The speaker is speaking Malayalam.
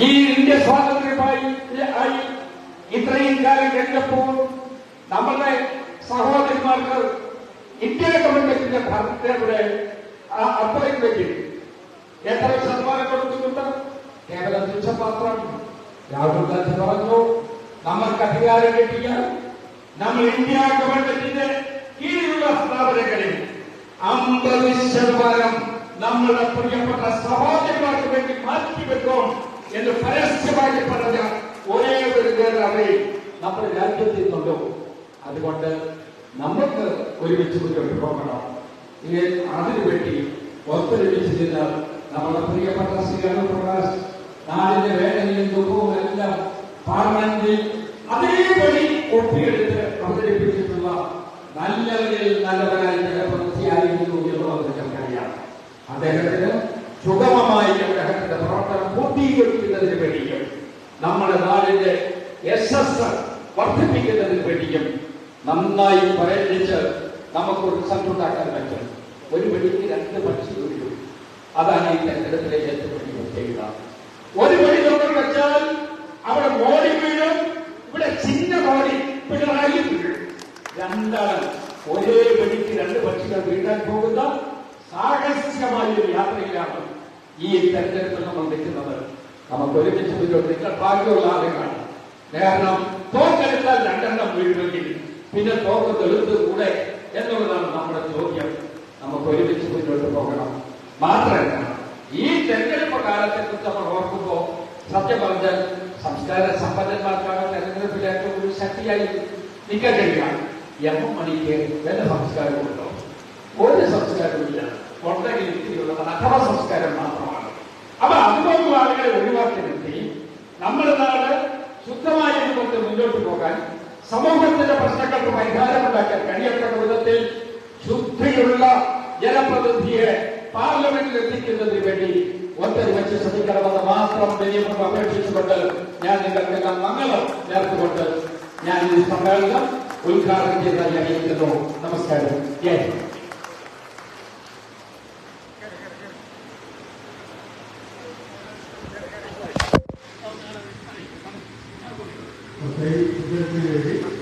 ഈ ഇന്ത്യ സ്വാതന്ത്ര്യമായി ആയി ഇത്രയും കാലം കഴിഞ്ഞപ്പോൾ നമ്മുടെ സഹോദരിമാർക്ക് ഇന്ത്യ ഗവൺമെന്റിന്റെ ഭരണയുടെ അപ്പോയിന്റ്മെന്റിൽ എത്ര ശതമാനം കൊടുക്കുന്നുണ്ട്? കേവലം തുച്ഛപാത്രം രാഹുൽ ഗാന്ധി പറഞ്ഞു നമ്മൾക്ക് അധികാരം കിട്ടിയാൽ നമ്മൾ ഇന്ത്യ ഗവൺമെന്റിന്റെ കീഴിലുള്ള സ്ഥാപനങ്ങളിൽ അമ്പത് ശതമാനം നമ്മളുടെ പ്രിയപ്പെട്ട സഹോദരന്മാർക്ക് വേണ്ടി പരസ്യമായി പറഞ്ഞ ഒരേ ഒരു നേതാവേ നമ്മുടെ രാജ്യത്തിൽ നിന്നുള്ളൂ അതുകൊണ്ട് നമുക്ക് ഒരുമിച്ച് മുന്നോട്ട് പോകണം ഇനി അതിനുവേണ്ടി ഒത്തൊരുമിച്ച് നിന്ന് നമ്മുടെ പ്രിയപ്പെട്ട ശ്രീ പ്രകാശ് നാടിന്റെ വേദനയും ദുഃഖവും എല്ലാം പാർലമെന്റിൽ അതേപടി ഒപ്പിയെടുത്ത് അവതരിപ്പിച്ചിട്ടുള്ള നല്ലവരിൽ നല്ലവരായി ജനപ്രതിയായിരുന്നു എന്നുള്ളത് ഞങ്ങൾക്കറിയാം. അദ്ദേഹത്തിന് സുഗമമായി അദ്ദേഹത്തിന്റെ പ്രവർത്തനം പൂർത്തീകരിക്കുന്നതിന് വേണ്ടിയും നമ്മുടെ നാടിന്റെ എസ് വർദ്ധിപ്പിക്കുന്നതിന് വേണ്ടിയും നന്നായി പ്രയത്നിച്ച് നമുക്കൊരു റിസൾട്ട് ഉണ്ടാക്കാൻ പറ്റും. ഒരു വെടിക്ക് രണ്ട് പക്ഷി വീഴും അതാണ് ഈ തെരഞ്ഞെടുപ്പിലെ ഏറ്റവും വലിയ ഒരു വഴി നമ്മൾ വെച്ചാൽ അവിടെ മോഡി വീഴും. ഇവിടെ ചിന്ന മോഡി പിണറായി രണ്ടാണ് ഒരേ വെടിക്ക് രണ്ട് പക്ഷികൾ വീഴാൻ പോകുന്ന സാഹസികമായ ഒരു യാത്രയിലാണ് ഈ തെരഞ്ഞെടുപ്പിൽ നമ്മൾ നിൽക്കുന്നത് നമുക്ക് ഒരുമിച്ച് മുന്നോട്ട് നിങ്ങൾ ഭാഗ്യമുള്ള ആളുകളാണ്. കാരണം തോക്കെടുത്താൽ രണ്ടെണ്ണം വീഴുമെങ്കിൽ പിന്നെ തോക്ക് തെളുത്ത് കൂടെ എന്നുള്ളതാണ് നമ്മുടെ ചോദ്യം. നമുക്ക് ഒരുമിച്ച് മുന്നോട്ട് പോകണം. മാത്രമല്ല ഈ തെരഞ്ഞെടുപ്പ് കാലത്തെ കുറിച്ച് നമ്മൾ ഓർക്കുമ്പോൾ സത്യം പറഞ്ഞാൽ സംസ്കാര സമ്പന്നന്മാർക്കാണ് തെരഞ്ഞെടുപ്പിൽ ഏറ്റവും കൂടുതൽ ശക്തിയായി നിൽക്കാൻ കഴിയുക എം എം മണിക്ക് വല്ല സംസ്കാരമുണ്ടോ? ഒരു സംസ്കാരമില്ല ഉണ്ടെങ്കിൽ ഇത്തിരിയുള്ളത് അഥവാ സംസ്കാരം മാത്രം. ആളുകളെ ഒഴിവാക്കി നിർത്തി നമ്മുടെ നാട് ശുദ്ധമായ രൂപത്തിൽ മുന്നോട്ട് പോകാൻ സമൂഹത്തിന്റെ പ്രശ്നങ്ങൾക്ക് പരിഹാരമുണ്ടാക്കാൻ കഴിയത്തക്ക വിധത്തിൽ ശുദ്ധിയുള്ള ജനപ്രതിനിധിയെ പാർലമെന്റിൽ എത്തിക്കുന്നതിന് വേണ്ടി ഒത്തൊരുമിച്ച് ശ്രമിക്കണമെന്ന് മാത്രം വിനിയമം അപേക്ഷിച്ചുകൊണ്ട് ഞാൻ നിങ്ങൾക്കെല്ലാം മംഗളം നേർത്തുകൊണ്ട് ഞാൻ ഈ സമ്മേളനം ഉദ്ഘാടനം ചെയ്തതായി അറിയിക്കുന്നു. നമസ്കാരം. ജയ് இதற்கு